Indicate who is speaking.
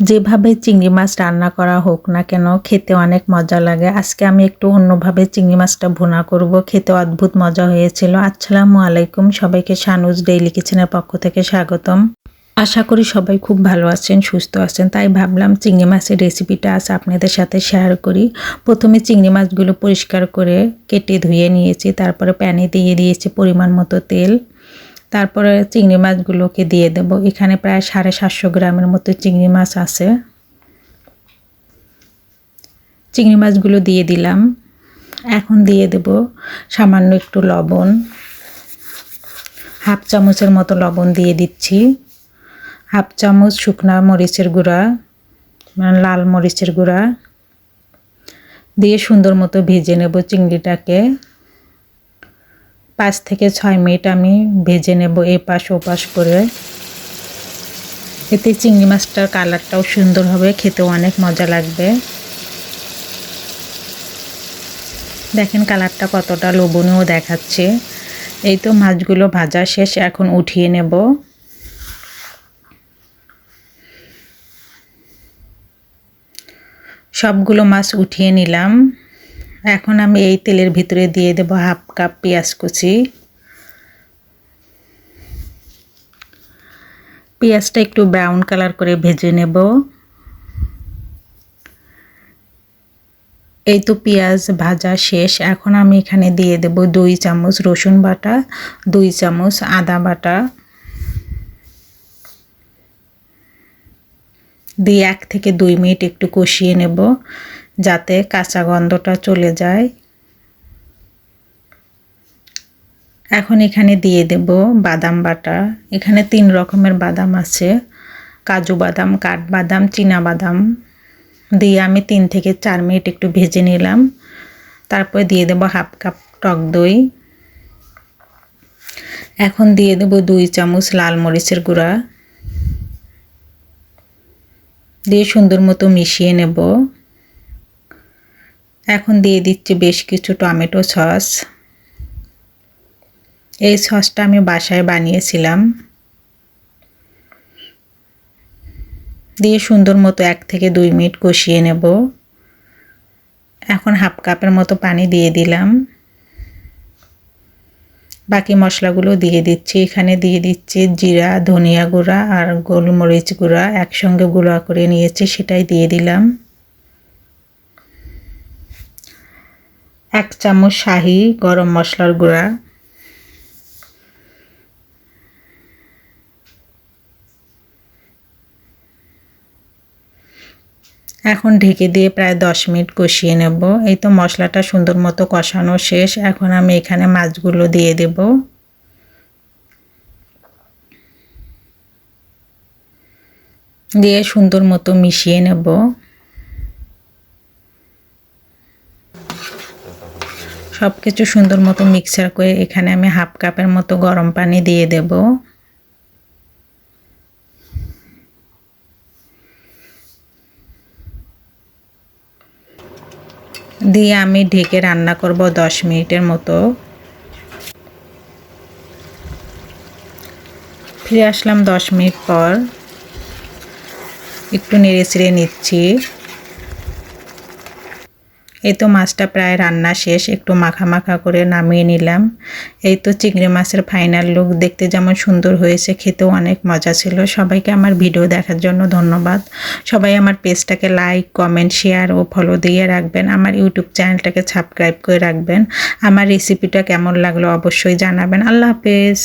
Speaker 1: যেভাবে চিংড়ি মাছ রান্না করা হোক না কেন, খেতে অনেক মজা লাগে। আজকে আমি একটু অন্যভাবে চিংড়ি মাছটা ভুনা করব। খেতে অদ্ভুত মজা হয়েছিল। আসসালামু আলাইকুম। সবাইকে শানুজ ডেইলি কিচেনের পক্ষ থেকে স্বাগতম। আশা করি সবাই খুব ভালো আছেন, সুস্থ আছেন। তাই ভাবলাম চিংড়ি মাছের রেসিপিটা আজ আপনাদের সাথে শেয়ার করি। প্রথমে চিংড়ি মাছগুলো পরিষ্কার করে কেটে ধুয়ে নিয়েছি। তারপরে প্যানে দিয়ে দিয়েছি পরিমাণ মতো তেল। তারপরে চিংড়ি মাছগুলোকে দিয়ে দেব। এখানে প্রায় সাড়ে সাতশো গ্রামের মতো চিংড়ি মাছ আছে। চিংড়ি মাছগুলো দিয়ে দিলাম। এখন দিয়ে দেব সামান্য একটু লবণ। হাফ চামচের মতো লবণ দিয়ে দিচ্ছি। হাফ চামচ শুকনা মরিচের গুঁড়া মানে লাল মরিচের গুঁড়া। দিয়ে সুন্দর মতো ভেজে নেব চিংড়িটাকে। পাঁচ থেকে ছয় মিনিট আমি ভেজে নেব এ পাশ ও পাশ করে। এতে চিংড়ি মাছটার কালারটাও সুন্দর হবে, খেতেও অনেক মজা লাগবে। দেখেন কালারটা কতটা লোভনীয় দেখাচ্ছে। এই তো মাছগুলো ভাজা শেষ, এখন উঠিয়ে নেব। সবগুলো মাছ উঠিয়ে নিলাম। এখন আমি এই তেলের ভিতরে দিয়ে দেব হাফ কাপ পেঁয়াজ কুচি। পেঁয়াজটা একটু ব্রাউন কালার করে ভেজে নেব। এই তো পেঁয়াজ ভাজা শেষ। এখন আমি এখানে দিয়ে দেব দুই চামচ রসুন বাটা, দুই চামচ আদা বাটা। দিয়ে এক থেকে দুই মিনিট একটু কষিয়ে নেব। যাতে কাঁচা গন্ধটা চলে যায়। এখন এখানে দিয়ে দেব বাদাম বাটা। এখানে তিন রকমের বাদাম আছে। কাজু বাদাম কাঠবাদাম বাদাম। দিয়ে আমি তিন থেকে চার মিনিট একটু ভেজে নিলাম। তারপরে দিয়ে দেব হাফ কাপ টক দই। এখন দিয়ে দেব দুই চামচ লাল মরিচের গুঁড়া। দিয়ে সুন্দর মতো মিশিয়ে নেব। এখন দিয়ে দিচ্ছি বেশ কিছু টমেটো সস। এই সসটা আমি বাসায় বানিয়েছিলাম। দিয়ে সুন্দর মতো এক থেকে দুই মিনিট কষিয়ে নেব। এখন হাফ কাপের মতো পানি দিয়ে দিলাম। বাকি মশলাগুলো দিয়ে দিচ্ছি। এখানে দিয়ে দিচ্ছি জিরা, ধনিয়া গুঁড়া আর গোলমরিচ গুঁড়া। একসঙ্গে গুঁড়া করে নিয়েছি, সেটাই দিয়ে দিলাম। এক চামচ শাহি গরম মশলার গুঁড়া। এখন ঢেকে দিয়ে প্রায় দশ মিনিট কষিয়ে নেব। এই তো মশলাটা সুন্দর মতো কষানো শেষ। এখন আমি এখানে মাছগুলো দিয়ে দেব। দিয়ে সুন্দর মতো মিশিয়ে নেব। সব কিছু সুন্দর মতো মিক্সার করে এখানে আমি হাফ কাপের মতো গরম পানি দিয়ে দেবো। দিয়ে আমি ঢেকে রান্না করব দশ মিনিটের মতো। ফিরে আসলাম দশ মিনিট পর। একটু নেড়ে চেড়ে নিচ্ছি। এই তো মাছটা প্রায় রান্না শেষ, একটু মাখা মাখা করে নামিয়ে নিলাম। এই তো চিংড়ি মাছের ফাইনাল লুক দেখতে যেমন সুন্দর হয়েছে, খেতেও অনেক মজা ছিল। সবাইকে আমার ভিডিও দেখার জন্য ধন্যবাদ। সবাই আমার পেজটাকে লাইক কমেন্ট শেয়ার ও ফলো দিয়ে রাখবেন। আমার ইউটিউব চ্যানেলটাকে সাবস্ক্রাইব করে রাখবেন। আমার রেসিপিটা কেমন লাগল অবশ্যই জানাবেন। আল্লাহ হাফেজ।